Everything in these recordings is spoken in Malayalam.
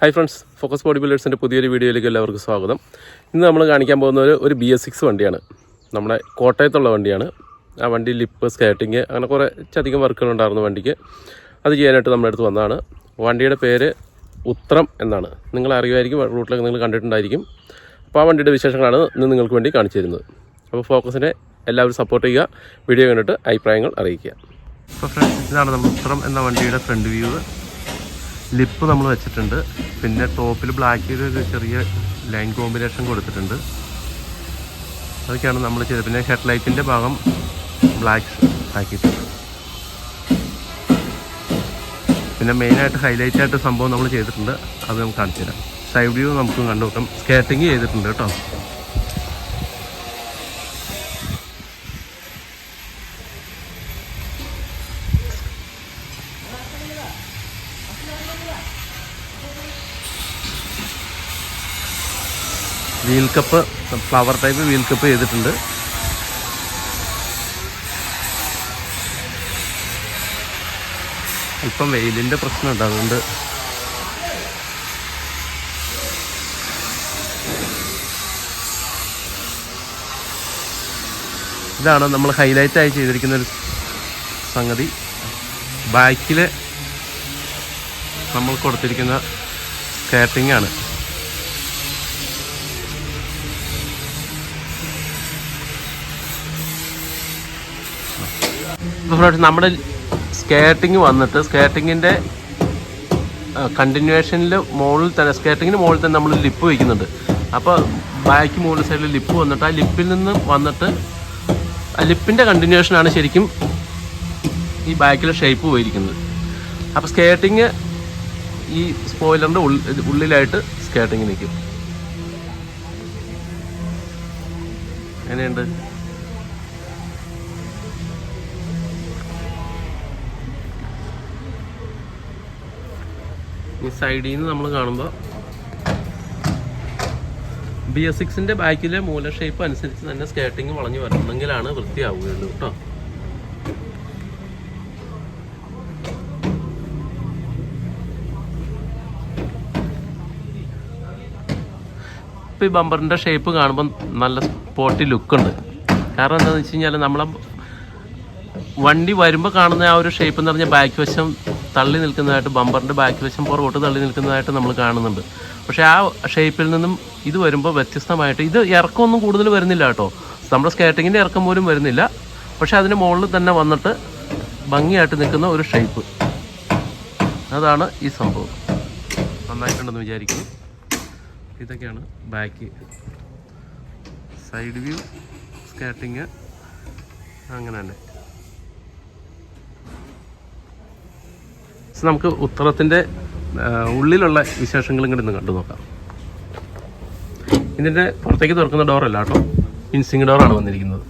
ഹായ് ഫ്രണ്ട്സ് ഫോക്കസ് ബോഡി ബിൽഡേഴ്സിന്റെ പുതിയൊരു വീഡിയോയിലേക്ക് എല്ലാവർക്കും സ്വാഗതം. ഇന്ന് നമ്മൾ കാണിക്കാൻ പോകുന്ന ഒരു ഒരു ബി എസ് സിക്സ് വണ്ടിയാണ്. നമ്മുടെ കോട്ടയത്തുള്ള വണ്ടിയാണ്. ആ വണ്ടി ലിപ്പ് സ്കേട്ടിങ് അങ്ങനെ കുറച്ചധികം വർക്കുകളുണ്ടായിരുന്നു വണ്ടിക്ക്. അത് ചെയ്യാനായിട്ട് നമ്മുടെ അടുത്ത് വന്നതാണ്. വണ്ടിയുടെ പേര് ഉത്രം എന്നാണ്. നിങ്ങൾ അറിയുമായിരിക്കും റൂട്ടിലൊക്കെ നിങ്ങൾ കണ്ടിട്ടുണ്ടായിരിക്കും. അപ്പോൾ ആ വണ്ടിയുടെ വിശേഷങ്ങളാണ് ഇന്ന് നിങ്ങൾക്ക് വേണ്ടി കാണിച്ചു തരുന്നത്. അപ്പോൾ ഫോക്കസിനെ എല്ലാവരും സപ്പോർട്ട് ചെയ്യുക വീഡിയോ കണ്ടിട്ട് അഭിപ്രായങ്ങൾ അറിയിക്കുക. അപ്പോൾ ഫ്രണ്ട്സ് ഇതാണ് നമ്മൾ ഉത്രം എന്ന വണ്ടിയുടെ ഫ്രണ്ട് വ്യൂ ലിപ്പ് നമ്മൾ വെച്ചിട്ടുണ്ട്. പിന്നെ ടോപ്പിൽ ബ്ലാക്കിൽ ഒരു ചെറിയ ലൈൻ കോമ്പിനേഷൻ കൊടുത്തിട്ടുണ്ട്. അതൊക്കെയാണ് നമ്മൾ ചെയ്തത്. പിന്നെ ഹെഡ് ലൈറ്റിന്റെ ഭാഗം ബ്ലാക്ക് ആക്കിയിട്ടുണ്ട്. പിന്നെ മെയിനായിട്ട് ഹൈലൈറ്റ് ആയിട്ട് സംഭവം നമ്മൾ ചെയ്തിട്ടുണ്ട്. അത് നമുക്ക് കാണിച്ചു തരാം സൈഡ് വ്യൂ നമുക്ക് കണ്ടു നോക്കാം സ്കേറ്റിംഗ് ചെയ്തിട്ടുണ്ട് കേട്ടോ. Wheel cup flower type wheel cup ചെയ്തിട്ടുണ്ട്. ഇപ്പം വെയിലിന്റെ പ്രശ്നമുണ്ട് അതുകൊണ്ട്. ഇതാണ് നമ്മൾ ഹൈലൈറ്റ് ആയി ചെയ്തിരിക്കുന്ന ഒരു സംഗതി. ബാക്കിൽ നമ്മൾ കൊടുത്തിരിക്കുന്ന സ്കേട്ടിംഗ് ആണ്. ഫ്രണ്ട്സ് നമ്മുടെ സ്കേട്ടിങ് വന്നിട്ട് സ്കേട്ടിങ്ങിന്റെ കണ്ടിന്യൂവേഷനിൽ മുകളിൽ തന്നെ സ്കേട്ടിങ്ങിന് മുകളിൽ തന്നെ നമ്മൾ ലിപ്പ് വയ്ക്കുന്നുണ്ട് അപ്പോൾ ബാക്ക് മുകളിൽ സൈഡിൽ ലിപ്പ് വന്നിട്ട് ആ ലിപ്പിൽ നിന്ന് വന്നിട്ട് ആ ലിപ്പിന്റെ കണ്ടിന്യൂവേഷനാണ് ശരിക്കും ഈ ബാക്കിലെ ഷേപ്പ് പോയിരിക്കുന്നത്. അപ്പോൾ സ്കേട്ടിങ് ഈ സ്പോയിലറിന്റെ ഉള്ളിലായിട്ട് സ്കേട്ടിങ് നിൽക്കും. എങ്ങനെയുണ്ട്? ഈ സൈഡിൽ നിന്ന് നമ്മൾ കാണുമ്പോൾ ബി എസ് സിക്സിന്റെ ബാക്കിലെ മൂല ഷേപ്പ് അനുസരിച്ച് തന്നെ സ്കേട്ടിങ് വളഞ്ഞു വരണമെങ്കിലാണ് വൃത്തിയാവുകയുള്ളൂ കേട്ടോ. ഇപ്പം ഈ ബമ്പറിന്റെ ഷേപ്പ് കാണുമ്പോൾ നല്ല സ്പോട്ടി ലുക്കുണ്ട് കാരണം എന്താണെന്ന് വെച്ച് കഴിഞ്ഞാൽ നമ്മളെ വണ്ടി വരുമ്പോൾ കാണുന്ന ആ ഒരു ഷേപ്പ് എന്ന് പറഞ്ഞാൽ ബാക്ക് വശം തള്ളി നിൽക്കുന്നതായിട്ട് ബമ്പറിന്റെ ബാക്ക് വശം പുറകോട്ട് തള്ളി നിൽക്കുന്നതായിട്ട് നമ്മൾ കാണുന്നുണ്ട്. പക്ഷേ ആ ഷേപ്പിൽ നിന്നും ഇത് വരുമ്പോൾ വ്യത്യസ്തമായിട്ട് ഇത് ഇറക്കമൊന്നും കൂടുതൽ വരുന്നില്ല കേട്ടോ. നമ്മുടെ സ്കേറ്റിങ്ങിന്റെ ഇറക്കം പോലും വരുന്നില്ല. പക്ഷേ അതിന് മുകളിൽ തന്നെ വന്നിട്ട് ഭംഗിയായിട്ട് നിൽക്കുന്ന ഒരു ഷേപ്പ് അതാണ് ഈ സംഭവം. നന്നായിട്ടുണ്ടെന്ന് വിചാരിക്കുന്നു. ഇതൊക്കെയാണ് ബാക്ക് സൈഡ് വ്യൂ സ്കേറ്റിങ് അങ്ങനെ തന്നെ. നമുക്ക് ഉത്തരത്തിന്റെ ഉള്ളിലുള്ള വിശേഷങ്ങളും കൂടി ഒന്ന് കണ്ടു നോക്കാം. ഇതിന്റെ പുറത്തേക്ക് തുറക്കുന്ന ഡോറല്ല കേട്ടോ. ഇൻസിങ് ഡോറാണ് വന്നിരിക്കുന്നത്.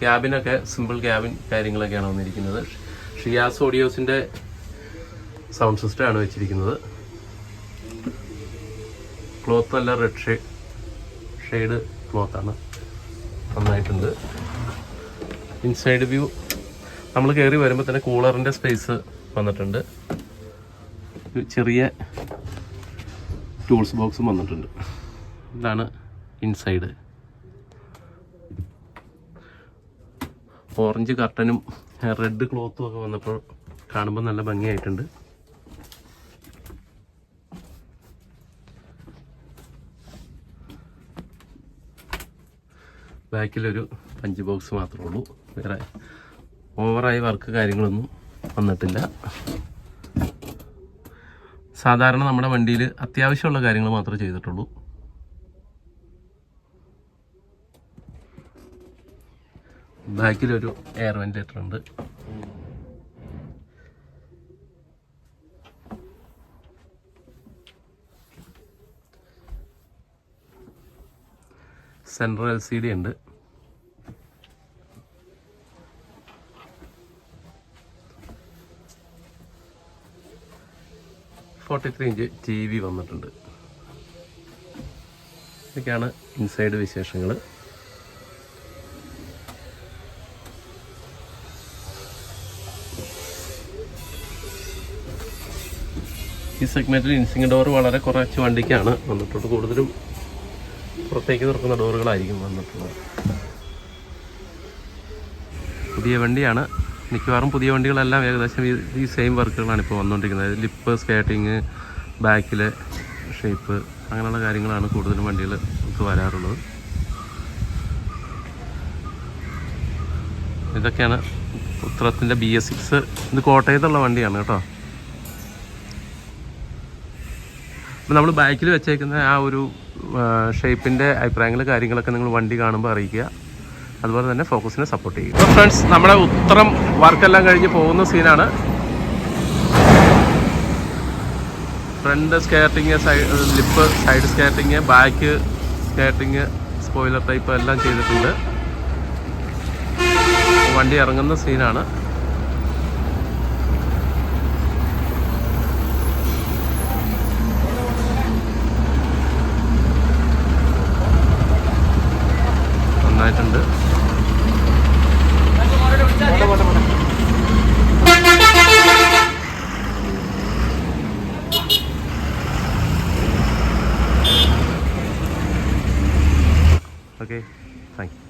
ക്യാബിനൊക്കെ സിമ്പിൾ ക്യാബിൻ കാര്യങ്ങളൊക്കെയാണ് വന്നിരിക്കുന്നത്. ഷിയാസ് ഓഡിയോസിന്റെ സൗണ്ട് സിസ്റ്റം ആണ് വെച്ചിരിക്കുന്നത്. ക്ലോത്ത് നല്ല റെഡ് ഷേ ഷെയ്ഡ് ക്ലോത്താണ് നന്നായിട്ടുണ്ട്. ഇൻസൈഡ് വ്യൂ നമ്മൾ കയറി വരുമ്പോൾ തന്നെ കൂളറിന്റെ സ്പേസ് വന്നിട്ടുണ്ട്. ചെറിയ ടൂൾസ് ബോക്സും വന്നിട്ടുണ്ട്. ഇതാണ് ഇൻസൈഡ് ഓറഞ്ച് കർട്ടനും റെഡ് ക്ലോത്തും ഒക്കെ വന്നപ്പോൾ കാണുമ്പോൾ നല്ല ഭംഗിയായിട്ടുണ്ട്. ബാക്കിലൊരു പഞ്ച് ബോക്സ് മാത്രമേ ഉള്ളൂ. വേറെ ഓവറായി വർക്ക് കാര്യങ്ങളൊന്നും വന്നിട്ടില്ല. സാധാരണ നമ്മുടെ വണ്ടിയിൽ അത്യാവശ്യമുള്ള കാര്യങ്ങൾ മാത്രമേ ചെയ്തിട്ടുള്ളൂ. ബാക്കിലൊരു എയർ വെന്റിലേറ്റർ ഉണ്ട്. സെൻട്രൽ എൽ സി ഡി ഉണ്ട്. Forty three inch T V വന്നിട്ടുണ്ട്. ഇതൊക്കെയാണ് ഇൻസൈഡ് വിശേഷങ്ങൾ. ഈ സെഗ്മെന്റിൽ ഇൻസിങ് ഡോർ വളരെ കുറച്ച് വണ്ടിക്കാണ് വന്നിട്ടുള്ളത്. കൂടുതലും പുറത്തേക്ക് തുറക്കുന്ന ഡോറുകളായിരിക്കും വന്നിട്ടുള്ളത്. പുതിയ വണ്ടിയാണ് മിക്കവാറും പുതിയ വണ്ടികളെല്ലാം ഏകദേശം ഈ- സെയിം വർക്കുകളാണ് ഇപ്പോൾ വന്നുകൊണ്ടിരിക്കുന്നത് ലിപ്പ് സ്കേട്ടിങ് ബാക്കിലെ ഷേപ്പ് അങ്ങനെയുള്ള കാര്യങ്ങളാണ് കൂടുതലും വണ്ടികൾ വരാറുള്ളത്. ഇതൊക്കെയാണ് ഉത്തരത്തിന്റെ ബി എസ് സിക്സ് ഇത് കോട്ടയത്തുള്ള വണ്ടിയാണ് കേട്ടോ. അപ്പം നമ്മൾ ബാക്കിൽ വെച്ചേക്കുന്ന ആ ഒരു ഷേപ്പിന്റെ അഭിപ്രായങ്ങൾ കാര്യങ്ങളൊക്കെ നിങ്ങൾ വണ്ടി കാണുമ്പോൾ അറിയിക്കുക. അതുപോലെ തന്നെ ഫോക്കസിനെ സപ്പോർട്ട് ചെയ്യും. അപ്പോൾ ഫ്രണ്ട്സ് നമ്മുടെ ഉത്തരം വർക്കെല്ലാം കഴിഞ്ഞ് പോകുന്ന സീനാണ് front skirting side lip side skirting back skirting spoiler type എല്ലാം ചെയ്തിട്ടുണ്ട്. വണ്ടി ഇറങ്ങുന്ന സീനാണ് നന്നായിട്ടുണ്ട്. Okay, thank you.